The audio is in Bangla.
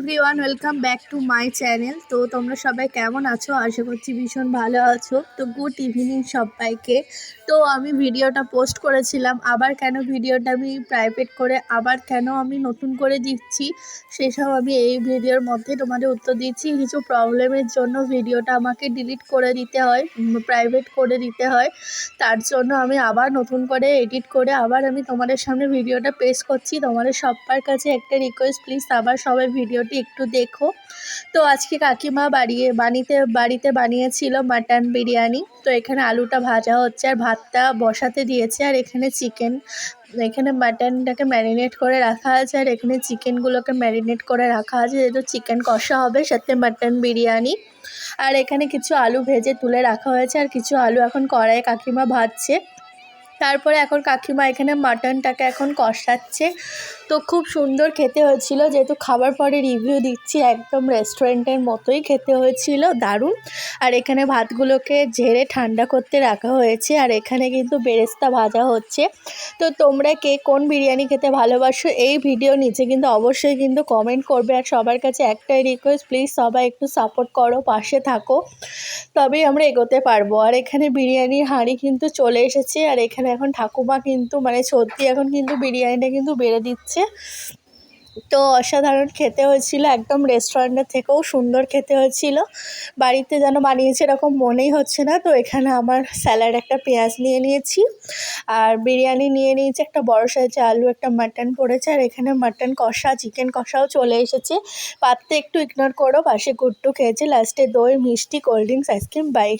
Everyone welcome back to my channel তো তোমরা সবাই কেমন আছো? আশা করছি ভীষণ ভালো আছো। তো গুড ইভিনিং সবাইকে। তো আমি ভিডিওটা পোস্ট করেছিলাম, আবার কেন ভিডিওটা আমি প্রাইভেট করে, আবার কেন আমি নতুন করে দিচ্ছি সেসব আমি এই ভিডিওর মধ্যে তোমাদের উত্তর দিচ্ছি। কিছু প্রবলেমের জন্য ভিডিওটা আমাকে ডিলিট করে দিতে হয় প্রাইভেট করে দিতে হয়। তার জন্য আমি আবার নতুন করে এডিট করে আবার আমি তোমাদের সামনে ভিডিওটা পেশ করছি। তোমাদের সবার কাছে একটা রিকোয়েস্ট প্লিজ আবার সবাই ভিডিওটি একটু দেখো। তো আজকে কাকিমা বাড়িয়ে বানিতে, বাড়িতে বানিয়েছিল মাটন বিরিয়ানি। তো এখানে আলুটা ভাজা হচ্ছে আর ভাতটা বসাতে দিয়েছে আর এখানে চিকেন, এখানে মাটনটাকে ম্যারিনেট করে রাখা আছে আর এখানে চিকেনগুলোকে ম্যারিনেট করে রাখা আছে। যেহেতু চিকেন কষা হবে, সাথে মাটন বিরিয়ানি। আর এখানে কিছু আলু ভেজে তুলে রাখা হয়েছে আর কিছু আলু এখন কড়াইয়ে কাকিমা ভাজছে। তারপরে এখন কাকিমা এখানে মাটনটাকে এখন কষাচ্ছে। তো খুব সুন্দর খেতে হয়েছিল, যেহেতু খাবার পরে রিভিউ দিচ্ছি, একদম রেস্টুরেন্টের মতোই খেতে হয়েছিল, দারুণ। আর এখানে ভাতগুলোকে ঝেড়ে ঠান্ডা করতে রাখা হয়েছে, আর এখানে কিন্তু বেরেস্তা ভাজা হচ্ছে। তো তোমরা কে কোন বিরিয়ানি খেতে ভালোবাসো, এই ভিডিও নিচে কিন্তু অবশ্যই কিন্তু কমেন্ট করবে, আর সবার কাছে একটাই রিকোয়েস্ট প্লিজ সবাই একটু সাপোর্ট করো, পাশে থাকো। তবেই আমরা এগোতে পারব। আর এখানে বিরিয়ানির হাঁড়ি কিন্তু চলে এসেছে, আর এখানে এখন ঠাকুমা কিন্তু মানে সত্যি এখন কিন্তু বিরিয়ানিটা কিন্তু বেড়ে দিচ্ছে। তো অসাধারণ খেতে হয়েছিল, একদম রেস্টুরেন্টের থেকেও সুন্দর খেতে হয়েছিল। বাড়িতে যেন বানিয়েছে এরকম মনেই হচ্ছে না, তো এখানে আমার স্যালাড একটা পেঁয়াজ নিয়ে নিয়েছি, আর বিরিয়ানি নিয়ে নিয়েছি, একটা বড় সাইজে আলু, একটা মাটন পড়েছে আর এখানে মাটন কষা, চিকেন কষাও চলে এসেছে। পাততে একটু ইগনোর করো, পাশে গুট্টু খেয়েছে, লাস্টে দই, মিষ্টি, কোল্ড ড্রিঙ্কস, আইসক্রিম, বাই।